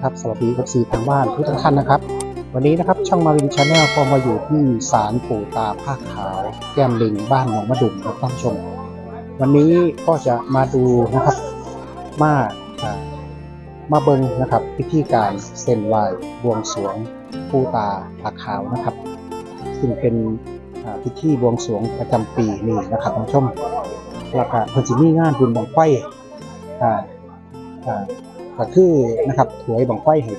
สวัสดีครับสวัสดีครับสีทางบ้านทุกท่านนะครับ วันนี้นะครับช่องมาวินชาแนลก็มาอยู่ที่ศาลปู่ตาผ้าขาว แก้มลิงบ้านหนองมะดุมครับท่านผู้ชม วันนี้ก็จะมาดูนะครับมาอ่ามาเบิงนะครับพิธีการเส้นไหว้บวงสรวงปู่ตาผ้าขาวนะครับ ซึ่งเป็นพิธีบวงสรวงประจำปีนี้นะครับท่านผู้ชมแล้วก็เพิ่นสิมีงานบุญบังไฟอ่าอ่า ก็คือนะครับถวยบังไฟให้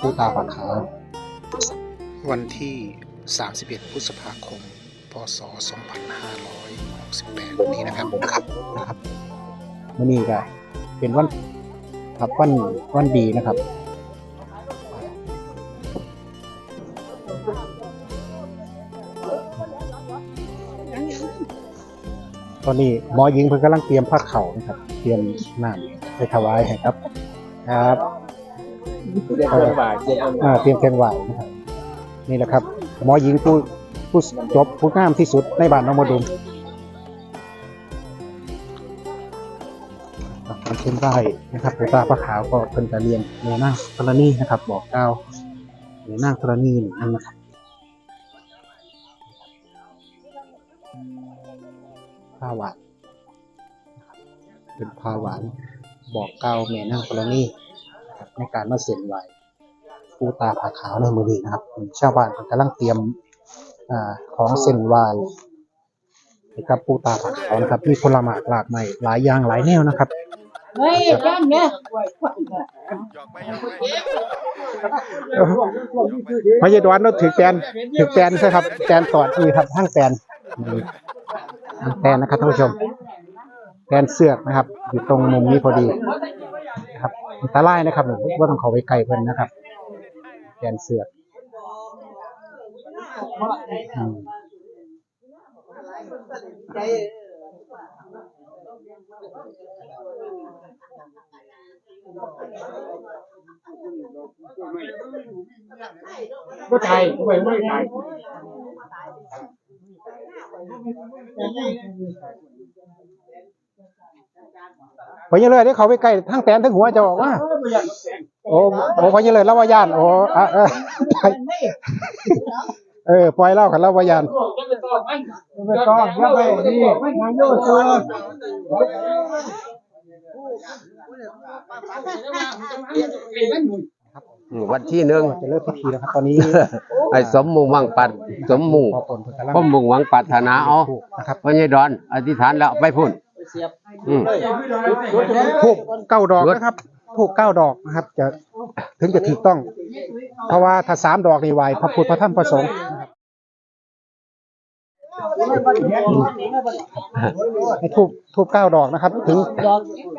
ผู้ตาปากขาววันที่ 31 พฤษภาคม พศ 2568 นี้นะครับนะครับนะครับมื่อนี้ก็เป็นวันครับวันวันดีนะครับตอนนี้หมอหญิงเพิ่งกำลังเตรียมผ้าเข่านะครับ เตรียมน้ำไปถวายให้ครับ ครับเรียกเครื่องบ่ายเรียกเครื่องบ่ายอ่าเตรียมเครื่องไหวนะครับนี่แหละครับ หมอหญิงผู้ผู้จบผู้งามที่สุดในบ้านน้องมดุมการเช่นไหวนะครับผู้ตาพระขาวก็เพิ่นจะเรียนในหน้างธรณีนะครับ บอกกล่าวในหน้างธรณีหนึ่งอันนะครับผ้าหวานนะครับเป็นผ้าหวาน บอกกล่าวแม่นางธรณีนะครับในการมาเส้นไหวผู้ตาผาขาวในมือนี้นะครับชาวบ้านกำลังเตรียมอาของเส้นไหว้ให้กับผู้ตาผาขาวนะครับมีผลไม้หลากหลายหลายอย่างหลายแนวนะครับเฮ้ยจ้างเนี่ยพระเยดวันเราถือแกนถือแกนใช่ครับแกนตอดนี่ครับทั้งแกนนี่ทั้งแกนนะครับท่านผู้ชม แกนเสือกนะครับ อยู่ตรงมุมนี้พอดีนะครับอันตรายนะครับผมว่าต้องเขาไปไกลเพิ่นนะครับ แกนเสือกอืมก็ไทยไม่ไม่ไทย พอเยเลยที่เขาไปใกล้ทั้งแตนทั้งหัวจะบอกว่า โอ้โอ้พอเยเลยเล่าว่าย่านโอ้อะเออเออปล่อยเล่ากันเล่าว่าย่านไม่ต้องยังไม่นี่นายโยเซอร์อืมวันที่หนึ่งจะเริ่มพิธีแล้วครับตอนนี้ไอ้สมมุงหวังปัดสมมุงพอผลเพิ่นกำลังผมมุงหวังปรารถนาเอาถูกนะครับพระยายดอน อธิษฐานแล้วไปพุ่น อืมถูกเก้าดอกนะครับถูกเก้าดอกนะครับ จะถึงจะถูกต้อง เพราะว่าถ้าสามดอกนี่ไหวพระพุทธพระธรรมพระสงฆ์นะครับให้ทูบทูบเก้าดอกนะครับ ถึง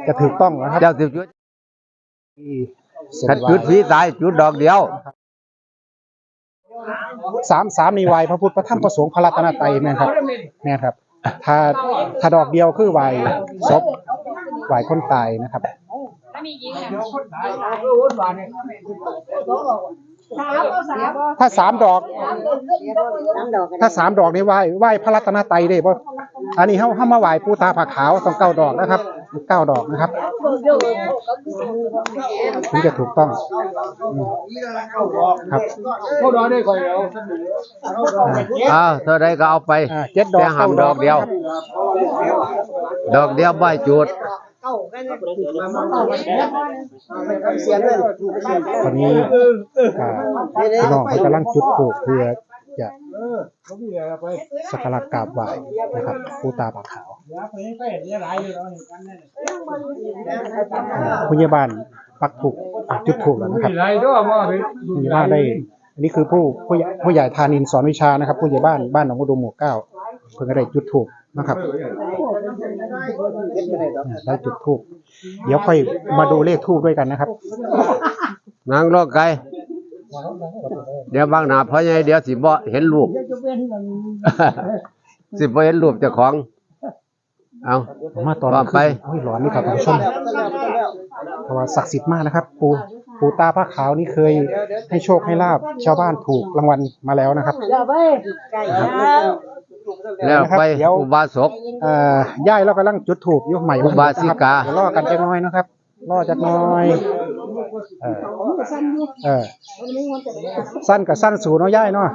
จะถูกต้องนะครับเจ้าสิบจุดที่เส้นขัดไหว้จุดผีตายจุดดอกเดียว สามสามนี่ไหวพระพุทธพระธรรมพระสงฆ์พระรัตนตรัยแม่นครับแม่นครับ ถ้าถ้าดอกเดียวคือไหวศพไหวคนตายนะครับ ถ้ามียิงอะ สามดอกถ้าสามดอกนี่ไหว้ไหว้พระรัตนตรัยได้ป่ะอันนี้เขาเขามาไหว้ปูตาผาขาวต้องเก้าดอกนะครับเก้าดอกนะครับถึงจะถูกต้องอืมครับเขาดอได้คอยเอาอ้าวเท่าไรก็เอาไปอ่าเจ็ดดอกแต่ห้ามดอกเดียว ดอกเดียวไม่จุด ตอนนี้อ่าพี่น้องเขากำลังจุดถูกเพื่อจะสักการะกราบไหว้นะครับปูตาผาขาวเดี๋ยวไปไปเดี๋ยวหลายอยู่แล้วนี่กันนั่นอ่าผู้ใหญ่บ้านปักถูกอ่าจุดถูกแล้วนะครับมีบ้านได้ อันนี้คือผู้ผู้ใหญ่ผู้ใหญ่ธานินสอนวิชานะครับ ผู้ใหญ่บ้านบ้านหนองกุดมหมู่เก้าเพิ่งก็ได้จุดถูกนะครับ อ่าได้จุดถูกเดี๋ยวค่อยมาดูเลขทูบด้วยกันนะครับ นางโลกไก่เดี๋ยวบางหนาเพราะไงเดี๋ยวสิบ่เห็นรูป สิบ่เห็นรูปเจ้าของ เอา มาตอนว่าไป โอ้ยร้อนนี่ครับท่านผู้ชมเพราะว่าศักดิ์สิทธิ์มากนะครับ ปูปูตาผ้าขาวนี่เคยให้โชคให้ลาบชาวบ้านถูกรางวัลมาแล้วนะครับอย่าไปไก่ย่าง แล้วไปเดี๋ยวอุบาสก เอ่อย่ายเรากำลังจุดถูกยกใหม่อุบาสิกา เดี๋ยวรอกันจักหน้อยนะครับ รอจักหน้อย เออเออสั้นกับสั้นสูเนาะย่ายเนาะ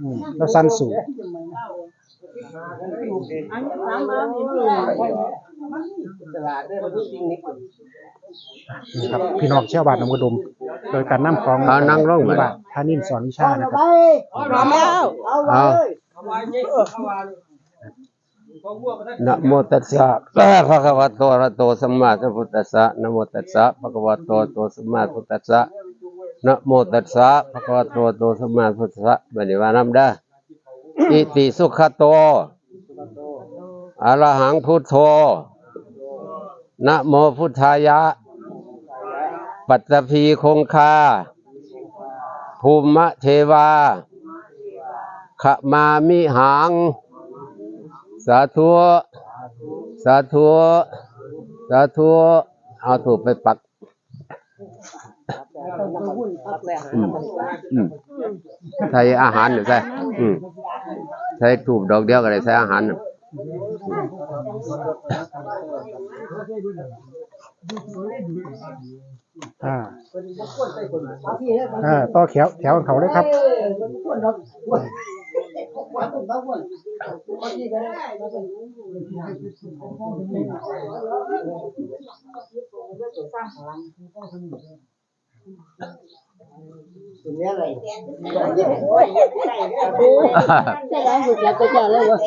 อืมแล้วสั้นสูนี่ครับพี่น้องชาวบ้านหนองกระดุมโดยการนำของเอานั่งลงไปปฏิบัติท่านินสอนวิชานะครับพร้อมแล้ว เอา นะโมตัสสะภะคะวะโตระโตสัมมาสัมพุทธัสสะนะโมตัสสะภะคะวะโตโตสัมมาสัมพุทธัสสะนะโมตัสสะภะคะวะโตอะระหะโตสัมมาสัมพุทธัสสะบันี้ว่านำเด้ออิติสุขโตอรหังพุทโธนะโมพุทธายะ ปัตตภีคงคา ภูมะเทวา ขมามิหัง สาธุ สาธุ สาธุ เอาถูกไปปักใส่อาหารหน่อใส่ใส่ถูกดอกเดียวก็ได้ใส่อาหารอ่าอ่าต่อแถวแถวของเขาเลยครับ เลยวะ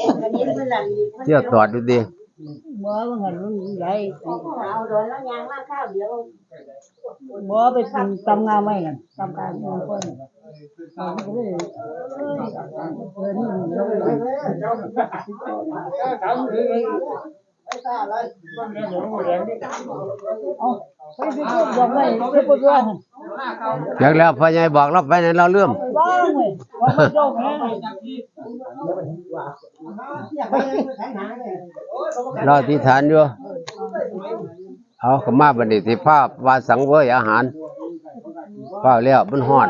เที่ยวตอดดูดิหมอมันหันมันใหญ่เอาโดนแล้วยางมาข้าวเดียวหมอไปทำงานไม่กันทำการงานคนทำก็เลยเอย่ากแล้วพ่อใหญ่บอกเราไปในเราเลื่อมเว้ยว่าไม่ยอมนะเราอธิษฐานอยู่เอาขมาบันดิสิภาพวาสังเวยอาหารเฝ้าแล้วมันห่อน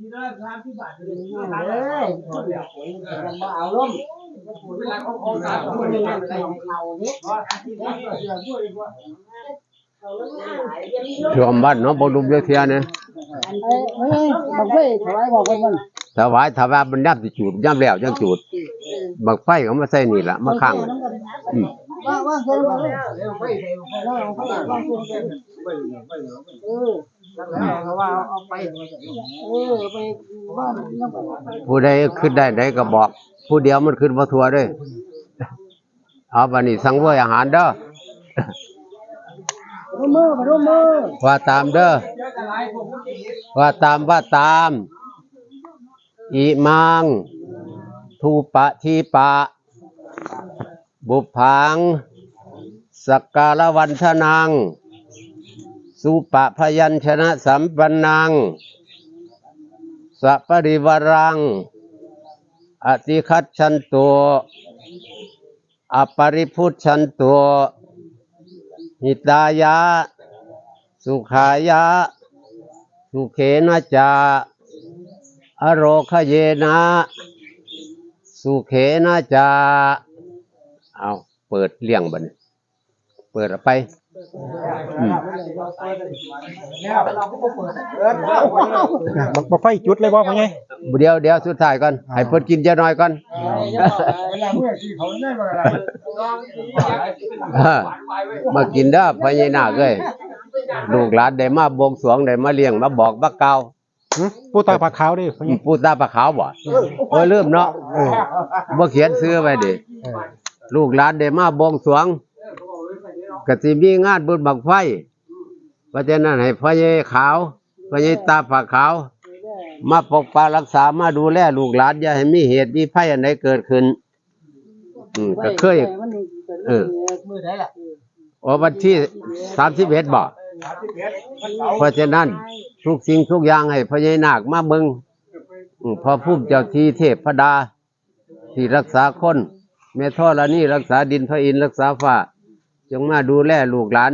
ยบ่าวล่มนี่นั่นไปเขาเนี่ยรวมบ้านเนาะบ่ลุมเยอะเทียเนี่ยเอ้ยเฮ้ยบังเฟ้ถวายบอกเพิ่นมันถวายถวายบรรยับสิจูดย่ำแล้วยังจูดบักไฟเขามาใส่นี่ละมาข้างอืมว่าว่าเพิ่นว่าเร็วไป เร็วเพิ่นเออเขาว่าเอาไปเออไปบ้านยังไปผู้ใดขึ้นได้ใดก็บอก ผู้เดียวมันขึ้นบ่ทัวเด้อเอาบัดนี้สังเวยอาหารเด้อร่มมือมาร่มมือว่าตามเด้อว่าตามว่าตาม อิมังทูปะทีปะ บุพพัง สักกาลวันทนัง สุปะพยัญชนะสัมปันังสัปริวรัง อติคัตชันตัวอปริพุทชันตัวหิตายะ สุขายะ สุเขนะจา อโรคเยนะ สุเขนะจา เอาเปิดเลี้ยงบันเปิดไป บักไฟจุดเลยบ่พ่อไงเดี๋ยวเดี๋ยวสุดท้ายก่อนให้เพิ่นกินจะน้อยก่อนมากินเด้อพญานาคเอ้ยลูกหลานได้มาบวงสรวงได้มาเลี้ยงมาบอกมาเก่าผู้ตายผักขาวดิพ่อไงปูตาปลาขาวบ่โอ้ยลืมเนาะเออบ่เขียนซื้อไว้ดิลูกหลานได้มาบวงสรวง ก็สิมีงานบุญบังไฟเพราะฉะนั้นให้พ่อใหญ่ขาวพ่อใหญ่ตาปลาขาว มาปกปักรักษามาดูแลลูกหลานอย่าให้มีเหตุมีภัยอันใดเกิดขึ้น อืมก็เคยเออมือได้ล่ะโอ้วันที่สามสิบเอ็ดบ่เพราะฉะนั้น ทุกสิ่งทุกอย่างให้พญานาคมาเบิงอือืมพอภูมิเจ้าทีเทพพดา ที่รักษาคนแม่ท่อละนี่รักษาดินพระอินร์รักษาฟ้า จงมาดูแลลูกหลาน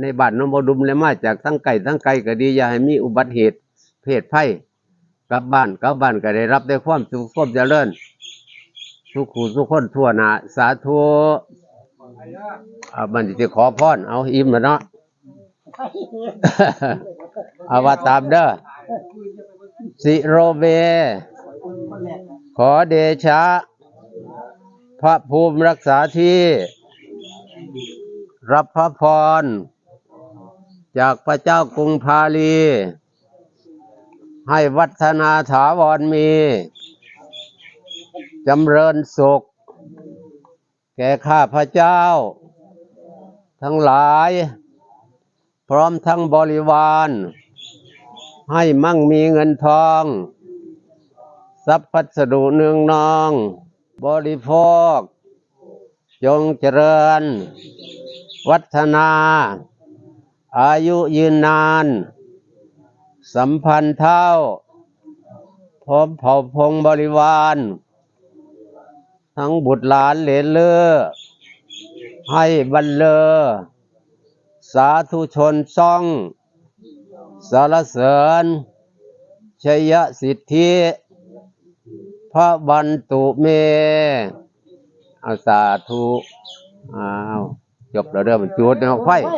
ในบ้านน้องบดุมและมาจากทั้งไก่ทั้งไกลก็ดีอย่าให้มีอุบัติเหตุ เพศภัยกลับบ้านกลับบ้านก็ได้รับได้ความสุขความเจริญทุกขู่ทุกคนทั่วหนาสาธุอ่ามันจะขอพรเอาอิ่มแล้วเนาะอาวาตามเด้อสิโรเบ ขอเดชะ พระภูมิรักษาที่ รับพระพร จากพระเจ้ากรุงพาลี ให้วัฒนาถาวรมี จำเริญสุข แก่ข้าพระเจ้า ทั้งหลาย พร้อมทั้งบริวาร ให้มั่งมีเงินทอง ทรัพย์พัสดุเนืองนอง บริโภค จงเจริญ วัฒนา อายุยืนนาน สัมพันธ์เท่า พร้อมเผ่าพงบริวาร ทั้งบุตรหลานเหลนเลือ ให้บรรเลอ สาธุชนซ่อง สารเสริญชัยสิทธิ พระบันตุเมอาสาธุอ้าว จบแล้วเด้อมันจูดในห้องไฟมั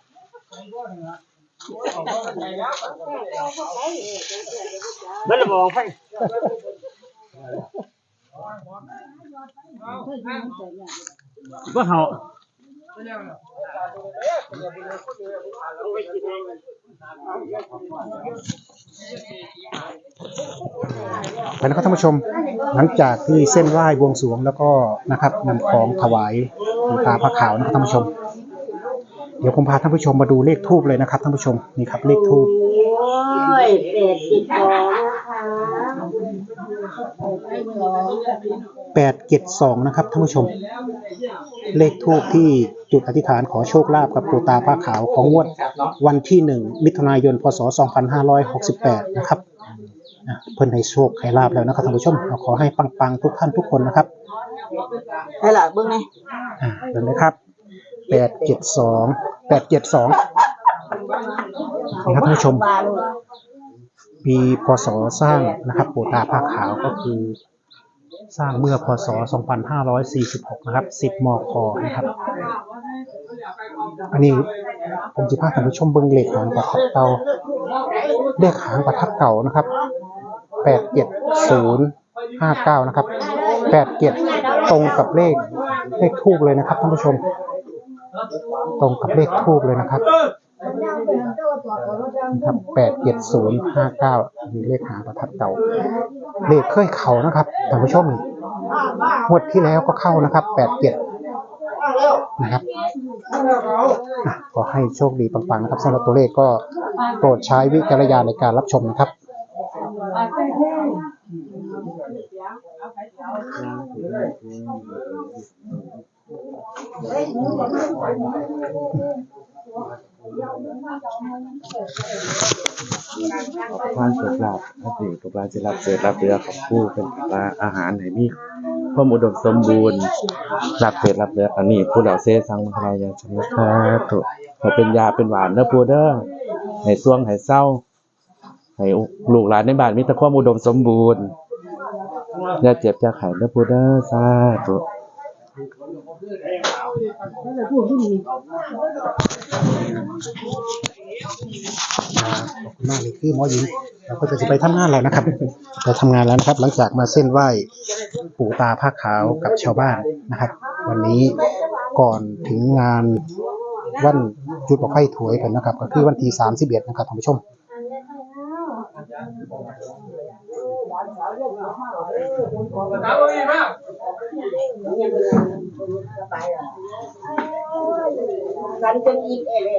น จ่อกันไปจ่อกันบางคนจับจุโลดเลยจับจุจะไปจ่อกันจังบังเด้อไอ้ข้ามึงว่าสาวอะไม่ได้บอกให้ก็เขาไปนะครับท่านผู้ชมหลังจากที่เส้นไหว้บวงสรวงแล้วก็นะครับนำของถวายหลวงตาพระขาวนะครับท่านผู้ชม เดี๋ยวผมพาท่านผู้ชมมาดูเลขทูบเลยนะครับท่านผู้ชมนี่ครับเลขทูบโอ้ยเป็ดติดคอนะคะแปดเจ็ดสองนะครับท่านผู้ชม เลขทูบที่จุดอธิษฐานขอโชคลาภกับปู่ตาผ้าขาวของงวดวันที่หนึ่งมิถุนายนพศ2568นะครับอะเพิ่นให้โชคให้ลาบแล้วนะครับท่านผู้ชมเราขอให้ปังๆทุกท่านทุกคนนะครับให้หล่ะเบิ่งไงอ่าเห็นไหมครับ แปดเจ็ดสองแปดเจ็ดสองนะครับท่านผู้ชม ปีพศสร้างนะครับปู่ตาผ้าขาวก็คือสร้างเมื่อพศ 2546 นะครับ 10มคนะครับ อันนี้ผมจะพาท่านผู้ชมเบิ่งเลขหางประทับเตาเลขหางประทับเก่านะครับ 87059 นะครับ 87 ตรงกับเลขเลขทูบเลยนะครับท่านผู้ชม ตรงกับเลขทูบเลยนะครับนะครับแปดเจ็ดศูนย์ห้าเก้ามีเลขหางประทัดเก่าเลขเคยเขานะครับท่านผู้ชมงวดที่แล้วก็เข้านะครับแปดเจ็ดนะครับอะขอให้โชคดีปังๆนะครับสำหรับตัวเลขก็โปรดใช้วิจารณญาณในการรับชมนะครับ ทานเสิร์ฟลาบถ้าสิกับร้าจะรับเสิร์ฟรับเรือของผู้เป็นร้าอาหารให้มีความอุดมสมบูรณ์รับเสิร์ฟรับเรืออันนี้ผู้เหล่าเซซังมังคลายาชนะครับถูกให้เป็นยาเป็นหวานเด้อผู้เด้อให้ซ่วงให้เศร้าให้ลูกหลานในบ้านมีแต่ความอุดมสมบูรณ์อย่าเจ็บอย่าไข้เด้อผู้เด้อสาธุ ขอบคุณมากเลยคือหมอหญิงเราก็จะไปทำงานแล้วนะครับไปทำงานแล้วนะครับ หลังจากมาเส้นไหว้ปู่ตาผ้าขาวกับชาวบ้านนะครับ วันนี้ก่อนถึงงานวันจุดบอกไฟถวยกันนะครับ ก็คือวันที่31นะครับท่านผู้ชมตาเลยมาก นจนอีกเอเลย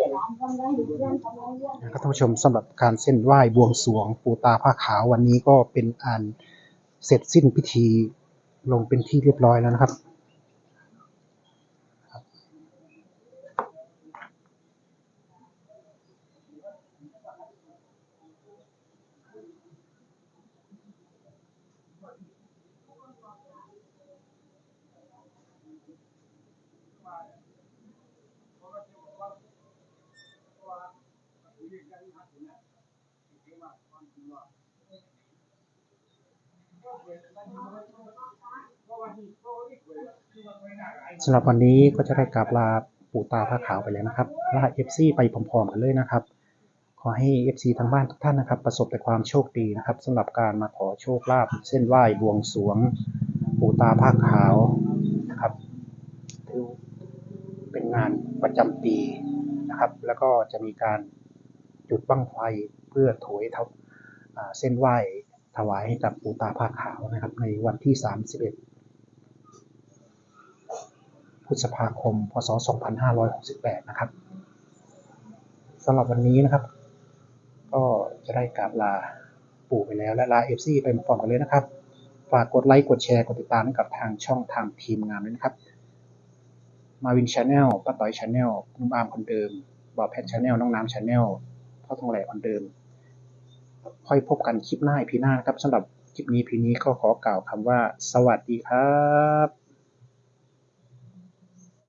นะครับท่านผู้ชมสำหรับการเส้นไหว้บวงสรวงปูตาผ้าขาววันนี้ก็เป็นอันเสร็จสิ้นพิธีลงเป็นที่เรียบร้อยแล้วนะครับ สำหรับวันนี้ก็จะได้กราบลาปู่ตาผ้าขาวไปแล้วนะครับลาเอฟซีไปพร้อมๆกันเลยนะครับ ขอให้เอฟซีทางบ้านทุกท่านนะครับ ประสบแต่ความโชคดีนะครับสำหรับการมาขอโชคลาภเส้นไหว้บวงสรวง ปู่ตาผ้าขาวนะครับถือเป็นงานประจำปีนะครับ แล้วก็จะมีการจุดบั้งไฟเพื่อโถยท่าอ่าเส้นไหว้ ถวายให้กับปู่ตาผ้าขาวนะครับ ในวันที่ 31 พฤษภาคม พศ 2568 นะครับสำหรับวันนี้นะครับ ก็จะได้กราบลาปู่ไปแล้วและลาเอฟซีไปพร้อมกันเลยนะครับ ฝากกดไลค์ กดแชร์ กดติดตามให้กับทางช่องทางทีมงานด้วยนะครับ มาวินชาแนลป้าต้อยชาแนลนุ่มอามคนเดิมบอแพทชาแนลน้องน้ำชาแนลพ่อทองแหล่คนเดิม ค่อยพบกันคลิปหน้าพีหน้านะครับสำหรับคลิปนี้พีนี้ก็ขอกล่าวคำว่า สวัสดีครับ